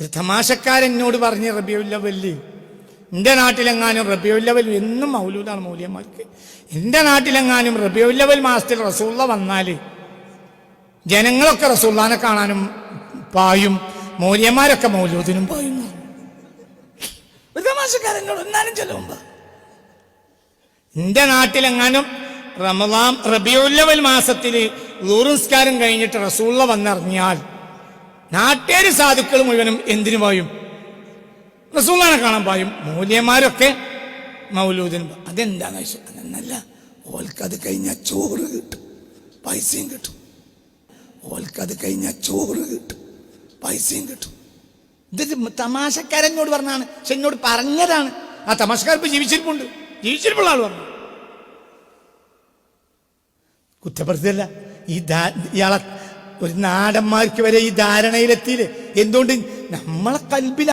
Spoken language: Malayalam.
ഒരു തമാശക്കാരൻ എന്നോട് പറഞ്ഞ് റബിയുല്ലവല്ലി എന്റെ നാട്ടിലെങ്ങാനും റബിയുല്ലവൽ എന്നും മൗലൂദാണ് മൗലിയന്മാർക്ക്. എന്റെ നാട്ടിലെങ്ങാനും റബിയുല്ലവൽ മാസത്തിൽ റസൂള്ള വന്നാൽ ജനങ്ങളൊക്കെ റസൂള്ളാനെ കാണാനും പായും മൗലിയന്മാരൊക്കെ മൗലൂദിനും പായും. ഒരു തമാശക്കാരനോട് എന്നാലും ചെല്ലുമ്പോ എന്റെ നാട്ടിലെങ്ങാനും റമദാം റബിയുല്ലവൽ മാസത്തിൽ ദൂർസ്കാരം കഴിഞ്ഞിട്ട് റസൂള്ള വന്നിറങ്ങിയാൽ നാട്ടേര് സാധുക്കൾ മുഴുവനും എന്തിനു പായും? റസൂള്ളാനെ കാണാൻ പായും. മൂല്യന്മാരൊക്കെ മൗലൂദിന് അതെന്താന്ന് വെച്ചാൽ അതെന്നല്ല. ഓൽക്കത് കഴിഞ്ഞാൽ ചോറ് കിട്ടും. പൈസയും കിട്ടും. ഓൽക്കത് കഴിഞ്ഞാൽ ചോറ് കിട്ടും. പൈസയും കിട്ടും. ഇത് തമാശക്കാരനോട് പറഞ്ഞാണ് പക്ഷെ എന്നോട് പറഞ്ഞതാണ്. ആ തമാശക്കാർ ഇപ്പൊ ജീവിച്ചിരിപ്പുണ്ട്. ജീവിച്ചിരിപ്പുള്ള ആൾ പറഞ്ഞു. കുറ്റപ്പെടുത്തിയല്ല ഈ ഇയാളെ ഒരു നാടന്മാർക്ക് വരെ ഈ ധാരണയിലെത്തിയില്ലേ? എന്തുകൊണ്ട് നമ്മളെ കൽബിൽ